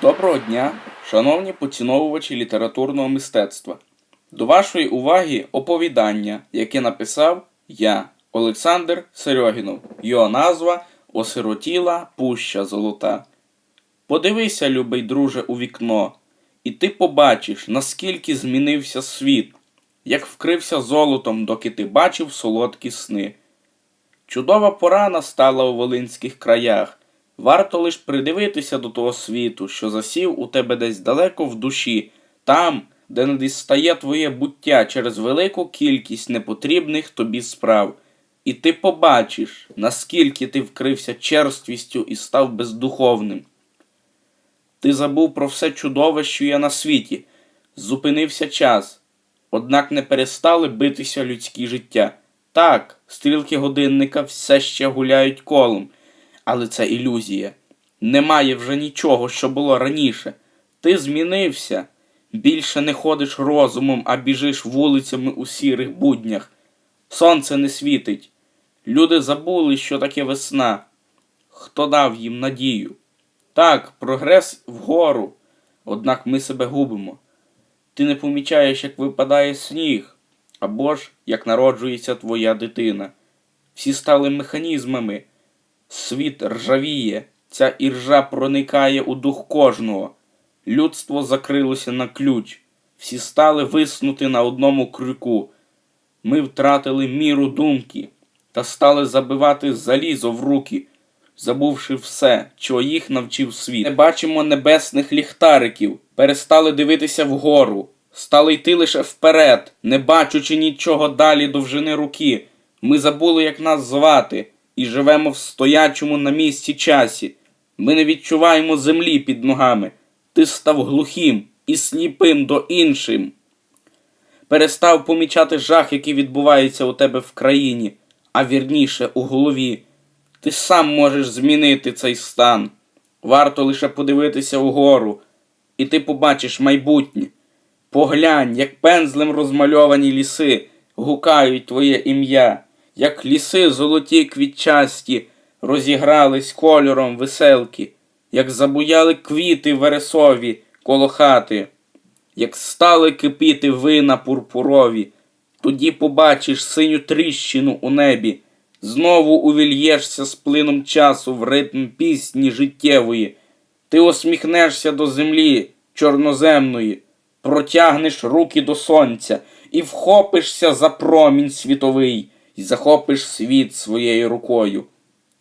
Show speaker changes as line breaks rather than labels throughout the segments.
Доброго дня, шановні поціновувачі літературного мистецтва. До вашої уваги оповідання, яке написав я, Олександр Серьогінов. Його назва Осиротіла Пуща Золота. Подивися, любий друже, у вікно, і ти побачиш, наскільки змінився світ, як вкрився золотом, доки ти бачив солодкі сни. Чудова пора настала у волинських краях. Варто лиш придивитися до того світу, що засів у тебе десь далеко в душі, там, де не дістає твоє буття через велику кількість непотрібних тобі справ. І ти побачиш, наскільки ти вкрився черствістю і став бездуховним. Ти забув про все чудове, що є на світі, зупинився час, однак не перестали битися людські життя. Так, стрілки годинника все ще гуляють колом, але це ілюзія. Немає вже нічого, що було раніше. Ти змінився. Більше не ходиш розумом, а біжиш вулицями у сірих буднях. Сонце не світить. Люди забули, що таке весна. Хто дав їм надію? Так, прогрес вгору, однак ми себе губимо. Ти не помічаєш, як випадає сніг, або ж як народжується твоя дитина. Всі стали механізмами. Світ ржавіє, ця іржа проникає у дух кожного. Людство закрилося на ключ, всі стали виснути на одному крюку. Ми втратили міру думки та стали забивати залізо в руки, забувши все, чого їх навчив світ. Не бачимо небесних ліхтариків, перестали дивитися вгору, стали йти лише вперед, не бачучи нічого далі довжини руки. Ми забули, як нас звати, і живемо в стоячому на місці часі. Ми не відчуваємо землі під ногами. Ти став глухим і сліпим до іншим. Перестав помічати жах, який відбувається у тебе в країні, а вірніше у голові. Ти сам можеш змінити цей стан. Варто лише подивитися угору, і ти побачиш майбутнє. Поглянь, як пензлем розмальовані ліси гукають твоє ім'я, як ліси золоті квітчасті розігрались кольором веселки, як забуяли квіти вересові коло хати, як стали кипіти вина пурпурові, тоді побачиш синю тріщину у небі, знову увільєшся з плином часу в ритм пісні життєвої. Ти усміхнешся до землі чорноземної, протягнеш руки до сонця і вхопишся за промінь світовий, і захопиш світ своєю рукою.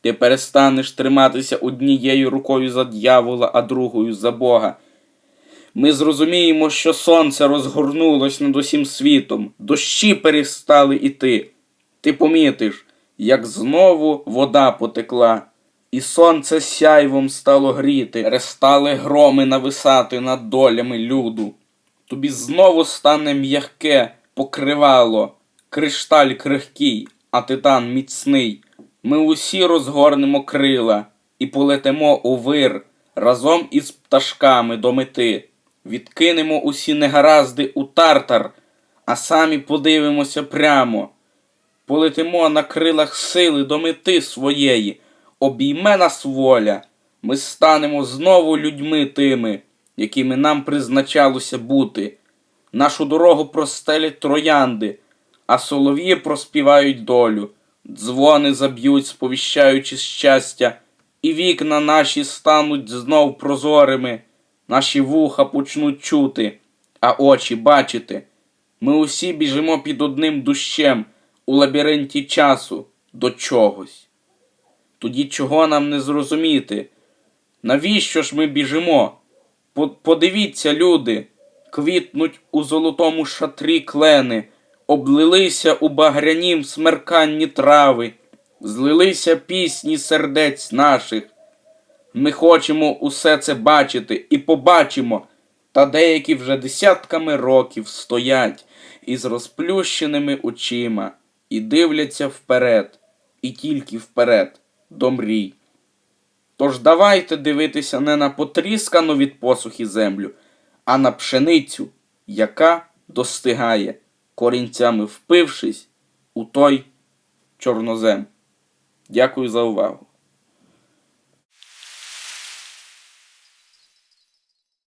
Ти перестанеш триматися однією рукою за дьявола, а другою за Бога. Ми зрозуміємо, що сонце розгорнулось над усім світом, дощі перестали іти. Ти помітиш, як знову вода потекла, і сонце сяйвом стало гріти, перестали громи нависати над долями люду. Тобі знову стане м'яке покривало, кришталь крихкий, а титан міцний. Ми усі розгорнемо крила і полетимо у вир разом із пташками до мети. Відкинемо усі негаразди у тартар, а самі подивимося прямо. Полетимо на крилах сили до мети своєї, обійме нас воля. Ми станемо знову людьми тими, якими нам призначалося бути. Нашу дорогу простелять троянди, а солов'ї проспівають долю, дзвони заб'ють, сповіщаючи щастя, і вікна наші стануть знов прозорими, наші вуха почнуть чути, а очі бачити. Ми усі біжимо під одним дощем у лабіринті часу до чогось. Тоді чого нам не зрозуміти? Навіщо ж ми біжимо? Подивіться, люди, квітнуть у золотому шатрі клени, облилися у багрянім смерканні трави, злилися пісні сердець наших. Ми хочемо усе це бачити і побачимо, та деякі вже десятками років стоять із розплющеними очима і дивляться вперед, і тільки вперед, до мрій. Тож давайте дивитися не на потріскану від посухи землю, а на пшеницю, яка достигає, корінцями впившись у той чорнозем. Дякую за увагу.